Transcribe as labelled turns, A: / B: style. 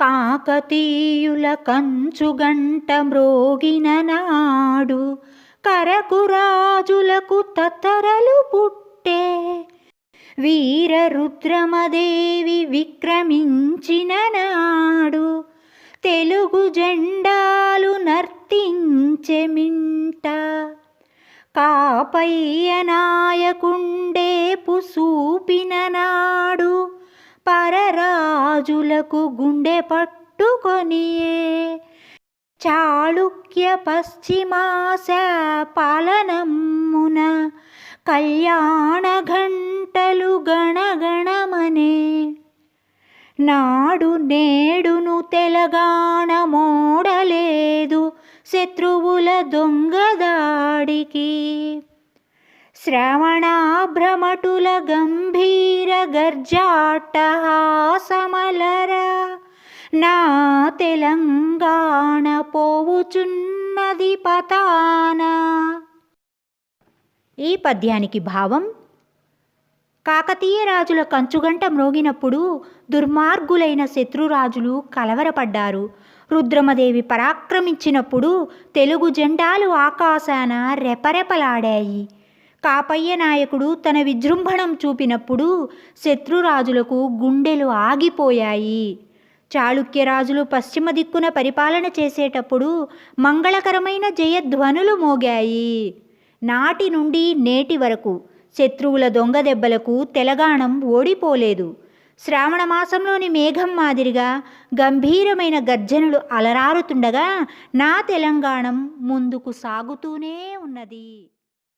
A: కాకతీయుల కంచుగంట మ్రోగిన నాడు కరకురాజులకు తతరలు పుట్టే. వీరరుద్రమదేవి విక్రమించిన నాడు తెలుగు జెండాలు నర్తించె మింట. కాపయ్య నాయకుండే పుసూపిన నాడు పరరాజులకు గుండె పట్టుకొనియే చాళుక్య పశ్చిమాశ పాలనమ్మున కళ్యాణ ఘంటలు గణగణమనే. నాడు నేడును తెలంగాణ మోడలేదు శత్రువుల దొంగదాడికి శ్రవణాభ్రమటుల గంభీర గర్జాటహాసమలరా నా తెలంగాణ పోవుచున్నది పతాన. ఈ పద్యానికి భావం కాకతీయ రాజుల కంచుగంట మ్రోగినప్పుడు దుర్మార్గులైన శత్రురాజులు కలవరపడ్డారు. రుద్రమదేవి పరాక్రమించినప్పుడు తెలుగు జెండాలు ఆకాశాన రెపరెపలాడాయి. కాపయ్య నాయకుడు తన విజృంభణం చూపినప్పుడు శత్రురాజులకు గుండెలు ఆగిపోయాయి. చాళుక్యరాజులు పశ్చిమ దిక్కున పరిపాలన చేసేటప్పుడు మంగళకరమైన జయధ్వనులు మోగాయి. నాటి నుండి నేటి వరకు శత్రువుల దొంగ దెబ్బలకు తెలంగాణం ఓడిపోలేదు. శ్రావణ మాసంలోని మేఘం మాదిరిగా గంభీరమైన గర్జనలు అలరారుతుండగా నా తెలంగాణం ముందుకు సాగుతూనే ఉన్నది.